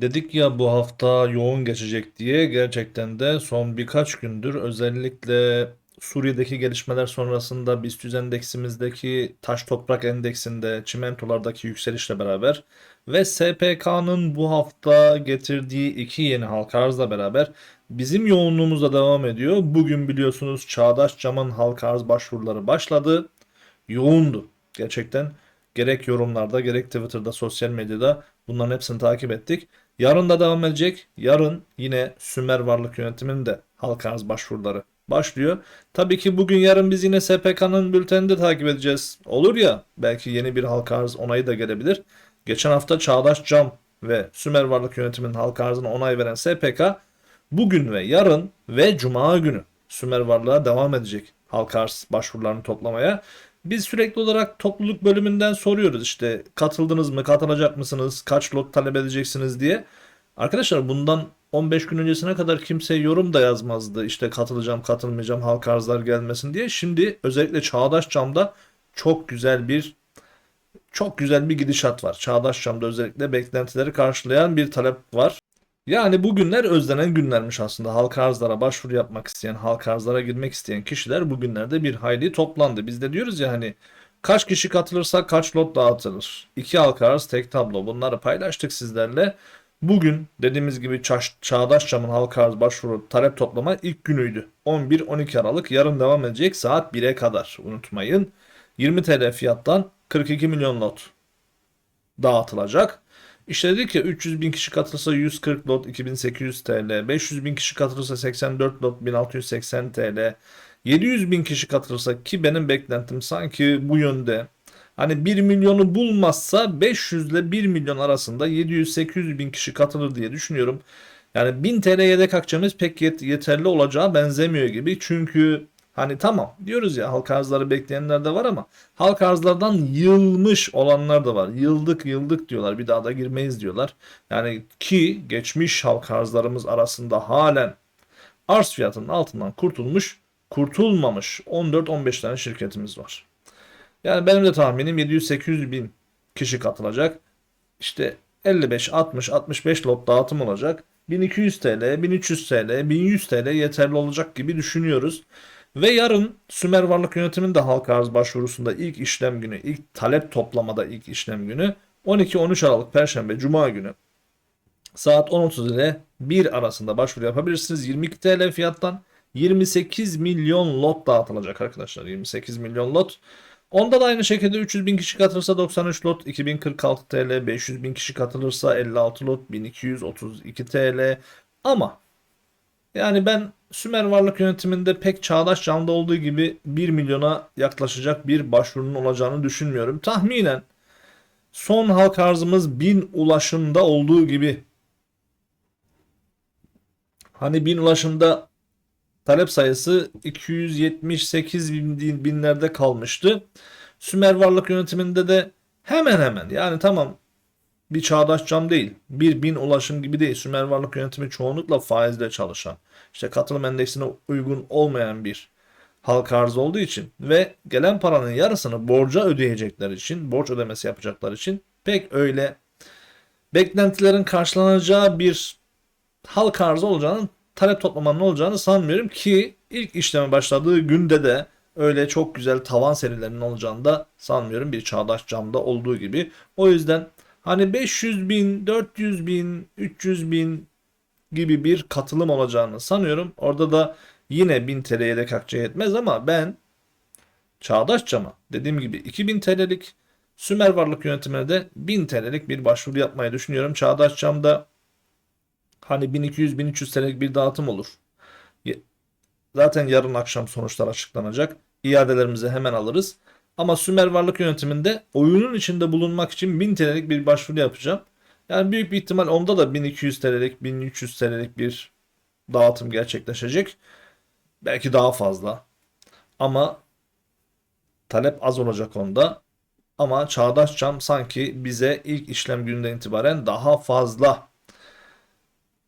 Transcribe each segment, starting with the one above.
Dedik ya bu hafta yoğun geçecek diye gerçekten de son birkaç gündür özellikle Suriye'deki gelişmeler sonrasında BIST endeksimizdeki taş toprak endeksinde çimentolardaki yükselişle beraber ve SPK'nın bu hafta getirdiği iki yeni halka arzla beraber bizim yoğunluğumuz da devam ediyor. Bugün biliyorsunuz Çağdaş Cam'ın halka arz başvuruları başladı. Yoğundu gerçekten. Gerek yorumlarda gerek Twitter'da sosyal medyada bunların hepsini takip ettik. Yarın da devam edecek. Yarın yine Sümer Varlık Yönetimi'nin de halka arz başvuruları başlıyor. Tabii ki bugün yarın biz yine SPK'nın bültenini de takip edeceğiz. Olur ya belki yeni bir halka arz onayı da gelebilir. Geçen hafta Çağdaş Cam ve Sümer Varlık Yönetimi'nin halka arzına onay veren SPK bugün ve yarın ve Cuma günü Sümer Varlık'a devam edecek halka arz başvurularını toplamaya. Biz sürekli olarak topluluk bölümünden soruyoruz işte katıldınız mı, katılacak mısınız, kaç lot talep edeceksiniz diye. Arkadaşlar bundan 15 gün öncesine kadar kimse yorum da yazmazdı. İşte katılacağım, katılmayacağım, halka arzlar gelmesin diye. Şimdi özellikle Çağdaş Cam'da çok güzel bir çok güzel bir gidişat var. Çağdaş Cam'da özellikle beklentileri karşılayan bir talep var. Yani bugünler özlenen günlermiş aslında. Halka arzlara başvuru yapmak isteyen, halka arzlara girmek isteyen kişiler bugünlerde bir hayli toplandı. Biz de diyoruz ya hani kaç kişi katılırsa kaç lot dağıtılır. İki halka arz tek tablo. Bunları paylaştık sizlerle. Bugün dediğimiz gibi Ça- Çağdaş Cam'ın halka arz başvuru talep toplama ilk günüydü. 11-12 Aralık yarın devam edecek saat 1'e kadar unutmayın. 20 TL fiyattan 42 milyon lot dağıtılacak. İşte dedik ya 300 bin kişi katılırsa 140 lot 2800 TL, 500 bin kişi katılırsa 84 lot 1680 TL, 700 bin kişi katılırsa ki benim beklentim sanki bu yönde. Hani 1 milyonu bulmazsa 500 ile 1 milyon arasında 700-800 bin kişi katılır diye düşünüyorum. Yani 1000 TL yedek akçemiz pek yet- yeterli olacağı benzemiyor gibi. Çünkü hani tamam diyoruz ya halk arzları bekleyenler de var ama halk arzlardan yılmış olanlar da var. Yıldık yıldık diyorlar bir daha da girmeyiz diyorlar. Yani ki geçmiş halk arzlarımız arasında halen arz fiyatının altından kurtulmuş kurtulmamış 14-15 tane şirketimiz var. Yani benim de tahminim 700-800 bin kişi katılacak. İşte 55, 60, 65 lot dağıtım olacak. 1200 TL, 1300 TL, 1100 TL yeterli olacak gibi düşünüyoruz. Ve yarın Sümer Varlık Yönetimi'nin de halka arz başvurusunda ilk işlem günü, ilk talep toplamada ilk işlem günü 12-13 Aralık Perşembe Cuma günü saat 10.30 ile 1 arasında başvuru yapabilirsiniz. 22 TL fiyattan 28 milyon lot dağıtılacak arkadaşlar. 28 milyon lot. Onda da aynı şekilde 300 bin kişi katılırsa 93 lot 2046 TL, 500 bin kişi katılırsa 56 lot 1232 TL. Ama yani ben Sümer Varlık Yönetimi'nde pek çağdaş canlı olduğu gibi 1 milyona yaklaşacak bir başvurunun olacağını düşünmüyorum. Tahminen son halk arzımız 1000 ulaşımda olduğu gibi hani 1000 ulaşımda talep sayısı 278 bin, binlerde kalmıştı. Sümer Varlık Yönetimi'nde de hemen hemen yani tamam bir çağdaş cam değil. Bir bin ulaşım gibi değil. Sümer Varlık Yönetimi çoğunlukla faizle çalışan, işte katılım endeksine uygun olmayan bir halka arz olduğu için ve gelen paranın yarısını borca ödeyecekler için, borç ödemesi yapacaklar için pek öyle beklentilerin karşılanacağı bir halka arzı olacağını, talep toplamanın olacağını sanmıyorum ki ilk işleme başladığı günde de öyle çok güzel tavan serilerinin olacağını da sanmıyorum bir çağdaş camda olduğu gibi. O yüzden hani 500 bin, 400 bin, 300 bin gibi bir katılım olacağını sanıyorum. Orada da yine 1000 TL yedek akçe yetmez ama ben Çağdaş Cam'a dediğim gibi 2000 TL'lik Sümer Varlık Yönetimine de 1000 TL'lik bir başvuru yapmayı düşünüyorum. Çağdaş Cam'da hani 1200-1300 TL'lik bir dağıtım olur. Zaten yarın akşam sonuçlar açıklanacak. İadelerimizi hemen alırız. Ama Sümer Varlık Yönetimi'nde oyunun içinde bulunmak için 1000 TL'lik bir başvuru yapacağım. Yani büyük bir ihtimal onda da 1200 TL'lik, 1300 TL'lik bir dağıtım gerçekleşecek. Belki daha fazla. Ama talep az olacak onda. Ama Çağdaş Cam sanki bize ilk işlem gününden itibaren daha fazla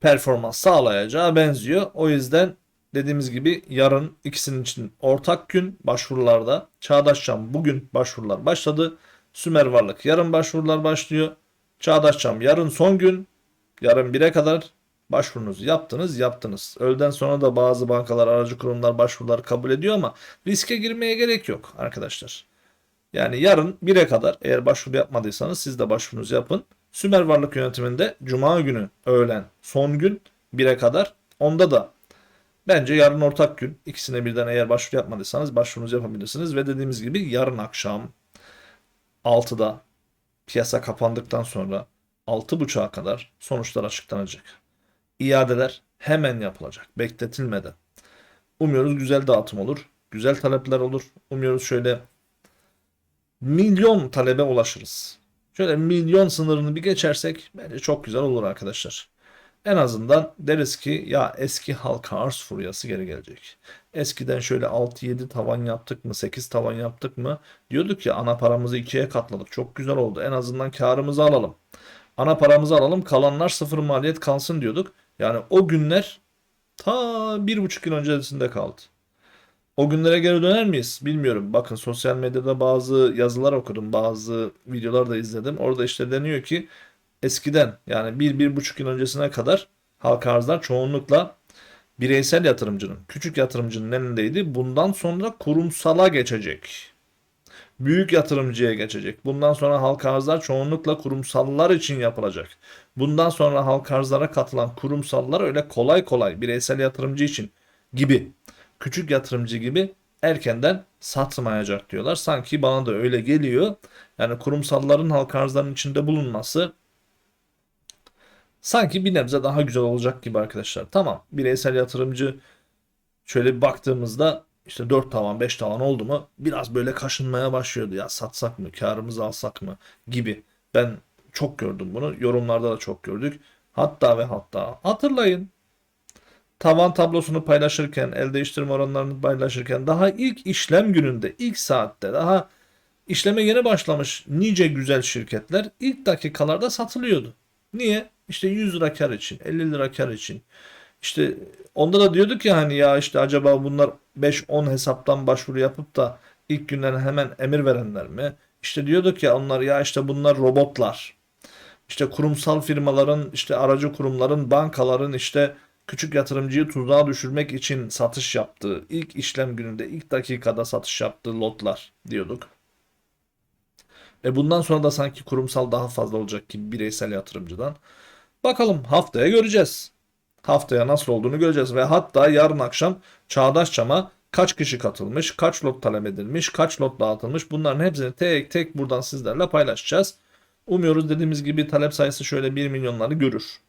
performans sağlayacağı benziyor. O yüzden dediğimiz gibi yarın ikisinin için ortak gün başvurularda. Çağdaş Cam bugün başvurular başladı. Sümer Varlık yarın başvurular başlıyor. Çağdaş Cam yarın son gün. Yarın 1'e kadar başvurunuzu yaptınız, yaptınız. Öğleden sonra da bazı bankalar, aracı kurumlar başvuruları kabul ediyor ama riske girmeye gerek yok arkadaşlar. Yani yarın 1'e kadar eğer başvuru yapmadıysanız siz de başvurunuzu yapın. Sümer Varlık Yönetimi'nde Cuma günü öğlen son gün 1'e kadar. Onda da bence yarın ortak gün. İkisine birden eğer başvuru yapmadıysanız başvurunuzu yapabilirsiniz. Ve dediğimiz gibi yarın akşam 6'da piyasa kapandıktan sonra 6.30'a kadar sonuçlar açıklanacak. İadeler hemen yapılacak. Bekletilmeden. Umuyoruz güzel dağıtım olur. Güzel talepler olur. Umuyoruz şöyle milyon talebe ulaşırız. Şöyle milyon sınırını bir geçersek bence çok güzel olur arkadaşlar. En azından deriz ki ya eski halka arz furyası geri gelecek. Eskiden şöyle 6-7 tavan yaptık mı 8 tavan yaptık mı diyorduk ya ana paramızı ikiye katladık. Çok güzel oldu. En azından karımızı alalım. Ana paramızı alalım kalanlar sıfır maliyet kalsın diyorduk. Yani o günler ta bir buçuk yıl öncesinde kaldı. O günlere geri döner miyiz? Bilmiyorum. Bakın sosyal medyada bazı yazılar okudum, bazı videolar da izledim. Orada işte deniyor ki eskiden yani bir, bir buçuk yıl öncesine kadar halka arzlar çoğunlukla bireysel yatırımcının, küçük yatırımcının elindeydi. Bundan sonra kurumsala geçecek. Büyük yatırımcıya geçecek. Bundan sonra halka arzlar çoğunlukla kurumsallar için yapılacak. Bundan sonra halka arzlara katılan kurumsallar öyle kolay kolay bireysel yatırımcı için gibi küçük yatırımcı gibi erkenden satmayacak diyorlar. Sanki bana da öyle geliyor. Yani kurumsalların halka arzların içinde bulunması sanki bir nebze daha güzel olacak gibi arkadaşlar. Tamam bireysel yatırımcı şöyle bir baktığımızda işte 4 tavan 5 tavan oldu mu biraz böyle kaşınmaya başlıyordu. Ya satsak mı karımızı alsak mı gibi. Ben çok gördüm bunu. Yorumlarda da çok gördük. Hatta ve hatta hatırlayın tavan tablosunu paylaşırken, el değiştirme oranlarını paylaşırken daha ilk işlem gününde, ilk saatte daha işleme yeni başlamış nice güzel şirketler ilk dakikalarda satılıyordu. Niye? İşte 100 lira kar için, 50 lira kar için. İşte onda da diyorduk ya hani ya işte acaba bunlar 5-10 hesaptan başvuru yapıp da ilk günden hemen emir verenler mi? İşte diyorduk ya onlar ya işte bunlar robotlar. İşte kurumsal firmaların, işte aracı kurumların, bankaların işte küçük yatırımcıyı tuzağa düşürmek için satış yaptığı, ilk işlem gününde, ilk dakikada satış yaptığı lotlar diyorduk. E bundan sonra da sanki kurumsal daha fazla olacak gibi bireysel yatırımcıdan. Bakalım haftaya göreceğiz. Haftaya nasıl olduğunu göreceğiz ve hatta yarın akşam Çağdaş Çam'a kaç kişi katılmış, kaç lot talep edilmiş, kaç lot dağıtılmış bunların hepsini tek tek buradan sizlerle paylaşacağız. Umuyoruz dediğimiz gibi talep sayısı şöyle 1 milyonları görür.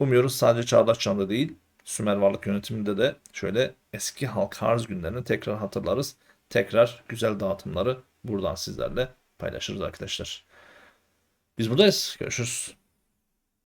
Umuyoruz sadece Çağdaş Çam'da değil, Sümer Varlık Yönetimi'nde de şöyle eski halka arz günlerini tekrar hatırlarız. Tekrar güzel dağıtımları buradan sizlerle paylaşırız arkadaşlar. Biz buradayız. Görüşürüz.